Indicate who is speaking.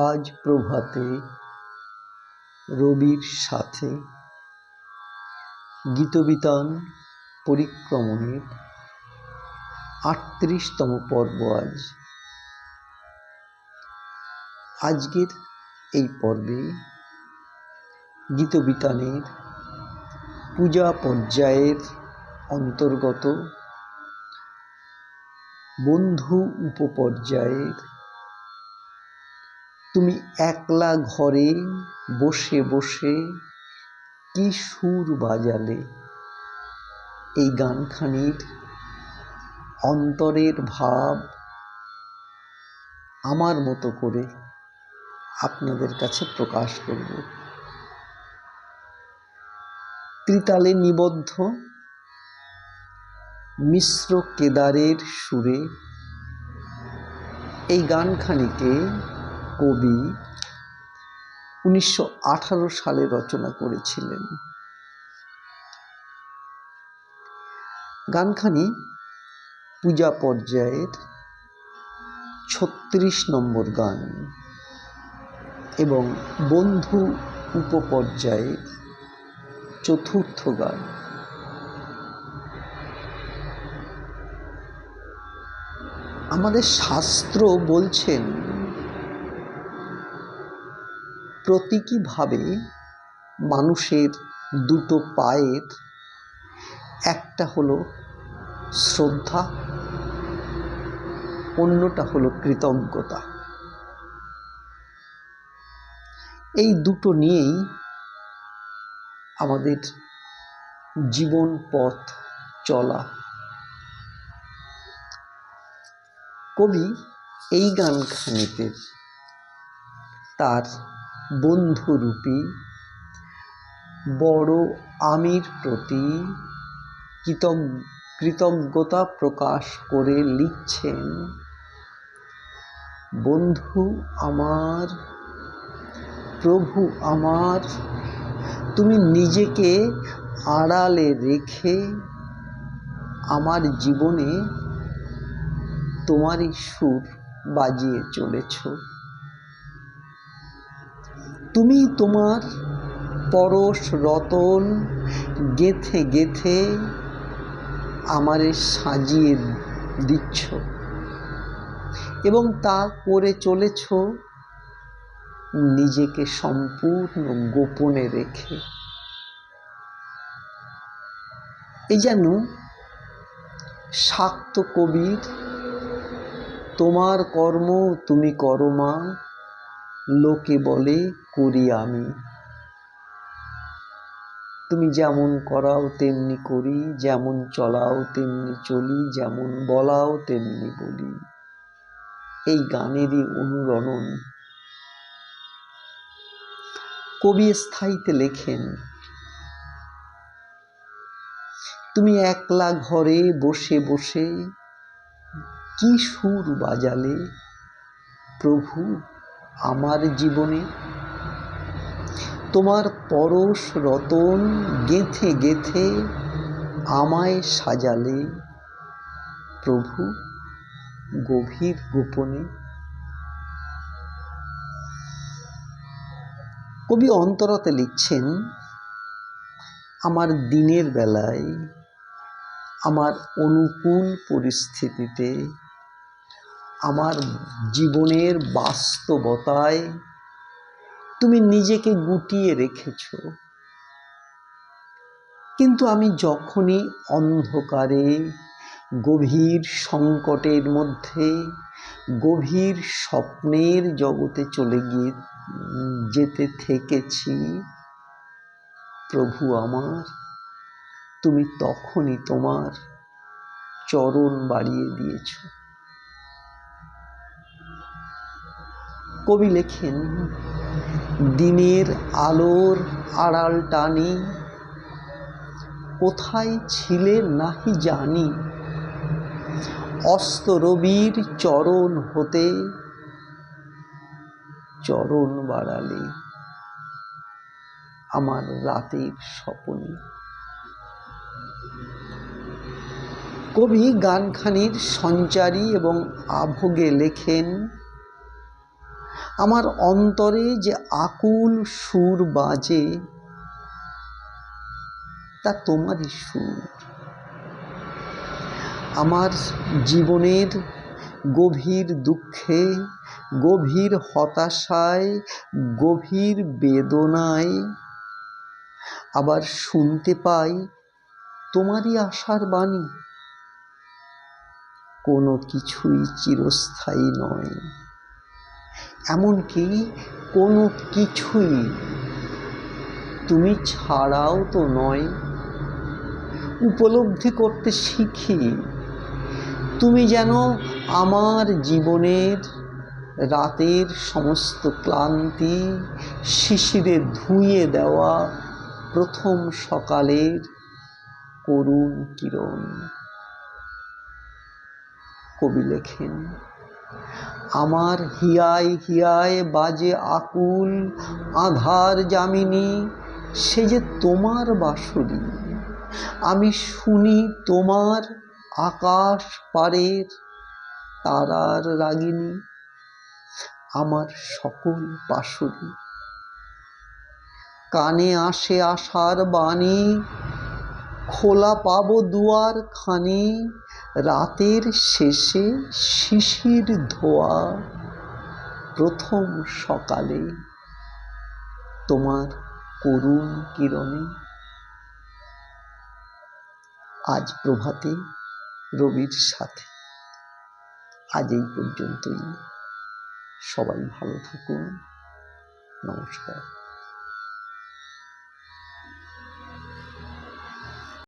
Speaker 1: আজ প্রভাতে রবির সাথে গীতবিতান পরিক্রমণের আটত্রিশতম পর্ব আজ। আজকের এই পর্বে গীতবিতানের পূজা পর্যায়ের অন্তর্গত বন্ধু উপপর্যায়ের তুমি একলা ঘরে বসে বসে কি সুর বাজালে? এই গানখানির অন্তরের ভাব আমার মতো করে আপনাদের কাছে প্রকাশ করব। ত্রিতালে নিবদ্ধ মিশ্র কেদারের সুরে এই গানখানিকে কবি উনিশশো আঠারো সালে রচনা করেছিলেন। গানখানি পূজা পর্যায়ের ছত্রিশ নম্বর গান এবং বন্ধু উপপর্যায়ের চতুর্থ গান। আমাদের শাস্ত্র বলছেন প্রতীকীভাবে মানুষের দুটো পায়ের, একটা হলো শ্রদ্ধা, অন্যটা হলো কৃতজ্ঞতা। এই দুটো নিয়েই আমাদের জীবন পথ চলা। কবি এই গানখানিতে তার বন্ধুরূপী, বড় আমির প্রতি কৃতজ্ঞতা প্রকাশ করে লিখছেন, বন্ধু আমার, প্রভু আমার, তুমি নিজেকে আড়ালে রেখে আমার জীবনে তোমারই সুর বাজিয়ে চলেছ। তুমি তোমার পরশ রতন গেথে গেথে আমারে সাজিয়ে দিচ্ছ এবং তা করে চলেছ নিজেকে সম্পূর্ণ গোপনে রেখে। এই যেন শাক্ত কবির, তোমার কর্ম তুমি করো মা লোকে বলে, করি আমি। তুমি যেমন করাও তেমনি করি, যেমন চলাও তেমনি চলি, যেমন বলাও তেমনি বলি। এই গানেরই অনুরণন। কবি স্থায়ীতে লেখেন, তুমি একলা ঘরে বসে বসে কি সুর বাজালে প্রভু? আমার জীবনে। তোমার পরশ রতন গেথে গেথে আমায় সাজালে প্রভু গভীর গোপনে। কবি অন্তরতে লিখছেন, আমার দিনের বেলায়, আমার অনুকূল পরিস্থিতিতে আমার জীবনের বাস্তবতায় তুমি নিজেকে গুটিয়ে রেখেছ। কিন্তু আমি যখনই অন্ধকারে, গভীর সংকটের মধ্যে, গভীর স্বপ্নের জগতে চলে গিয়ে যেতে থেকেছি, প্রভু আমার, তুমি তখনই তোমার চরণ বাড়িয়ে দিয়েছ। কবি লেখেন, দিনের আলোর আড়াল টানি, কোথায় ছিলে নাহি জানি, অস্ত রবির চরণ হতে, চরণ বাড়ালে আমার রাতের স্বপনে। কবি গানখানির সঞ্চারী এবং আভোগে লেখেন আমার অন্তরে যে আকুল সুর বাজে, তা তোমারই সুর। আমার জীবনের গভীর দুঃখে, গভীর হতাশায়, গভীর বেদনায় আবার শুনতে পাই তোমারই আশার বাণী। কোনো কিছুই চিরস্থায়ী নয়। এমনকি কোনো কিছুই তুমি ছাড়াও তো নয়। উপলব্ধি করতে শিখি, তুমি যেন আমার জীবনের রাতের সমস্ত ক্লান্তি শিশিরে ধুয়ে দেওয়া প্রথম সকালের করুণ কিরণ। কবি লেখেন আমার হিয়ায় হিয়ায় বাজে আকুল আধার যামিনী, সে যে তোমার বাঁশরি আমি শুনি তোমার আকাশ পারের তারার রাগিনী, আমার সকল বাঁশরি কানে আসে আশার বাণী খোলা পাবো দুয়ার খানি, রাতের শেষে শিশির ধোয়া। প্রথম সকালে তোমার করুণ কিরণে। আজ প্রভাতে রবির সাথে। আজ এই পর্যন্তই। সবাই ভালো থাকুন। নমস্কার।